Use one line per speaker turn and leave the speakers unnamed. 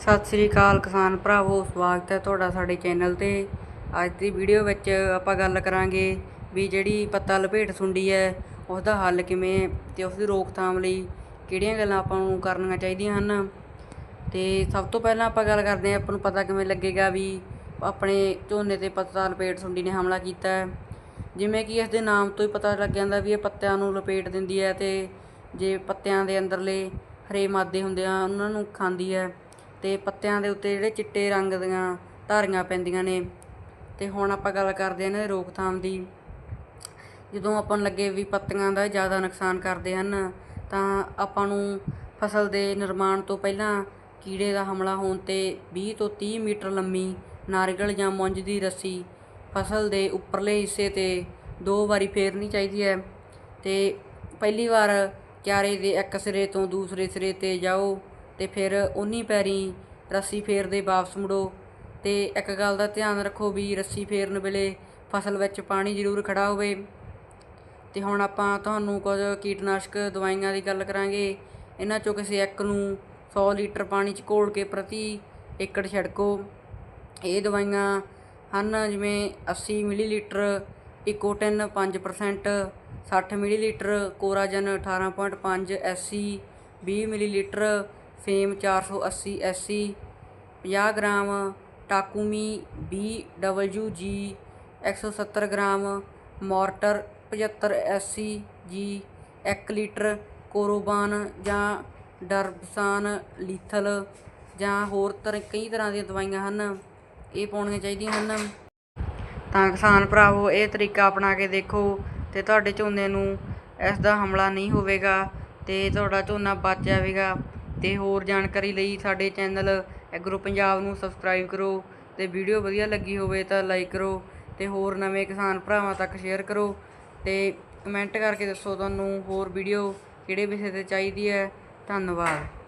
ਸਤਿ ਸ੍ਰੀ ਅਕਾਲ ਕਿਸਾਨ ਭਰਾਵੋ, ਸਵਾਗਤ ਹੈ ਤੁਹਾਡਾ ਸਾਡੇ ਚੈਨਲ ਤੇ। ਅੱਜ ਦੀ ਵੀਡੀਓ ਵਿੱਚ ਆਪਾਂ ਗੱਲ ਕਰਾਂਗੇ ਵੀ ਜਿਹੜੀ ਪੱਤਾ ਲਪੇਟ ਸੁੰਡੀ ਹੈ ਉਸ ਦਾ ਹੱਲ ਕਿਵੇਂ ਤੇ ਉਸ ਦੀ ਰੋਕਥਾਮ ਲਈ ਕਿਹੜੀਆਂ ਗੱਲਾਂ ਆਪਾਂ ਨੂੰ ਕਰਨੀਆਂ ਚਾਹੀਦੀਆਂ ਹਨ। ਤੇ ਸਭ ਤੋਂ ਪਹਿਲਾਂ ਆਪਾਂ ਗੱਲ ਕਰਦੇ ਹਾਂ ਆਪਾਂ ਨੂੰ ਪਤਾ ਕਿਵੇਂ ਲੱਗੇਗਾ ਵੀ ਆਪਣੇ ਝੋਨੇ ਤੇ ਪੱਤਾ ਲਪੇਟ ਸੁੰਡੀ ਨੇ ਹਮਲਾ ਕੀਤਾ ਹੈ। ਜਿਵੇਂ ਕਿ ਇਸ ਦੇ ਨਾਮ ਤੋਂ ਹੀ ਪਤਾ ਲੱਗ ਜਾਂਦਾ ਵੀ ਇਹ ਪੱਤਿਆਂ ਨੂੰ ਲਪੇਟ ਦਿੰਦੀ ਹੈ ਤੇ ਜੇ ਪੱਤਿਆਂ ਦੇ ਅੰਦਰਲੇ ਹਰੇ ਮਾਦੇ ਹੁੰਦੇ ਆ, ਉਹਨਾਂ ਨੂੰ ਖਾਂਦੀ ਹੈ। ਤੇ ਪੱਤਿਆਂ ਦੇ ਉੱਤੇ ਜਿਹੜੇ ਚਿੱਟੇ ਰੰਗ ਦੀਆਂ ਧਾਰੀਆਂ ਪੈਂਦੀਆਂ ਨੇ। ਤੇ ਹੁਣ ਆਪਾਂ ਗੱਲ ਕਰਦੇ ਹਾਂ ਇਹਨਾਂ ਦੀ ਰੋਕਥਾਮ ਦੀ। ਜਦੋਂ ਆਪਾਂ ਨੂੰ ਲੱਗੇ ਵੀ ਪੱਤੀਆਂ ਦਾ ਜ਼ਿਆਦਾ ਨੁਕਸਾਨ ਕਰਦੇ ਹਨ, ਤਾਂ ਆਪਾਂ ਨੂੰ ਫਸਲ ਦੇ ਨਿਰਮਾਣ ਤੋਂ ਪਹਿਲਾਂ ਕੀੜੇ ਦਾ ਹਮਲਾ ਹੋਣ ਤੇ 20 ਤੋਂ 30 ਮੀਟਰ ਲੰਮੀ ਨਾਰੀਅਲ ਜਾਂ ਮੁੰਜ ਦੀ ਰੱਸੀ ਫਸਲ ਦੇ ਉੱਪਰਲੇ ਹਿੱਸੇ ਤੇ ਦੋ ਵਾਰੀ ਫੇਰਨੀ ਚਾਹੀਦੀ ਹੈ। ਤੇ ਪਹਿਲੀ ਵਾਰ ਕਿਆਰੇ ਦੇ ਇੱਕ ਸਿਰੇ ਤੋਂ ਦੂਸਰੇ ਸਿਰੇ ਤੇ ਜਾਓ। ਤੇ ਫਿਰ ਉਨੀ ਪੈਰੀ ਰੱਸੀ ਫੇਰਦੇ ਵਾਪਸ ਮੁੜੋ ਤੇ ਇੱਕ ਗੱਲ ਦਾ ਧਿਆਨ ਰੱਖੋ ਵੀ ਰੱਸੀ ਫੇਰਨ ਵੇਲੇ ਫਸਲ ਵਿੱਚ ਪਾਣੀ ਜ਼ਰੂਰ ਖੜਾ ਹੋਵੇ। ਤੇ ਹੁਣ ਆਪਾਂ ਤੁਹਾਨੂੰ ਕੁਝ ਕੀਟਨਾਸ਼ਕ ਦਵਾਈਆਂ ਦੀ ਗੱਲ ਕਰਾਂਗੇ। ਇਹਨਾਂ ਚੋਂ ਕਿਸੇ ਇੱਕ ਨੂੰ 100 ਲੀਟਰ ਪਾਣੀ 'ਚ ਘੋਲ ਕੇ ਪ੍ਰਤੀ ਏਕੜ ਛਿੜਕੋ। ਇਹ ਦਵਾਈਆਂ ਹਨ ਜਿਵੇਂ 80 ਮਿਲੀਲੀਟਰ ਇਕੋਟਿਨ 5% 60 millilitre, Coragen 18.5 SC 20 millilitre Fame 480 SC 50 gram Takumi 20 WG 170 gram, Mortar 75 SC G 1 litre ਕੋਰੋਬਾਨ ਜਾਂ ਡਰਬਸਾਨ ਲੀਥਲ ਜਾਂ ਹੋਰ ਤਰ੍ਹਾਂ ਕਈ ਤਰ੍ਹਾਂ ਦੀਆਂ ਦਵਾਈਆਂ ਹਨ। ਇਹ ਪਾਉਣੀਆਂ ਚਾਹੀਦੀਆਂ ਹਨ। ਤਾਂ ਕਿਸਾਨ ਭਰਾਵੋ, ਇਹ ਤਰੀਕਾ ਅਪਣਾ ਕੇ ਦੇਖੋ ਤੇ ਤੁਹਾਡੇ ਝੋਨੇ ਨੂੰ ਇਸ ਦਾ ਹਮਲਾ ਨਹੀਂ ਹੋਵੇਗਾ ਤੇ ਤੁਹਾਡਾ ਝੋਨਾ ਬਚ ਜਾਵੇਗਾ। ਤੇ ਹੋਰ ਜਾਣਕਾਰੀ ਲਈ ਸਾਡੇ ਚੈਨਲ ਐਗਰੋ ਪੰਜਾਬ ਨੂੰ ਸਬਸਕ੍ਰਾਈਬ ਕਰੋ ਤੇ ਵੀਡੀਓ ਵਧੀਆ ਲੱਗੀ ਹੋਵੇ ਤਾਂ ਲਾਈਕ ਕਰੋ ਤੇ ਹੋਰ ਨਵੇਂ ਕਿਸਾਨ ਭਰਾਵਾਂ ਤੱਕ ਸ਼ੇਅਰ ਕਰੋ ਤੇ ਕਮੈਂਟ ਕਰਕੇ ਦੱਸੋ ਤੁਹਾਨੂੰ ਹੋਰ ਵੀਡੀਓ ਕਿਹੜੇ ਵਿਸ਼ੇ ਤੇ ਚਾਹੀਦੀ ਹੈ। ਧੰਨਵਾਦ।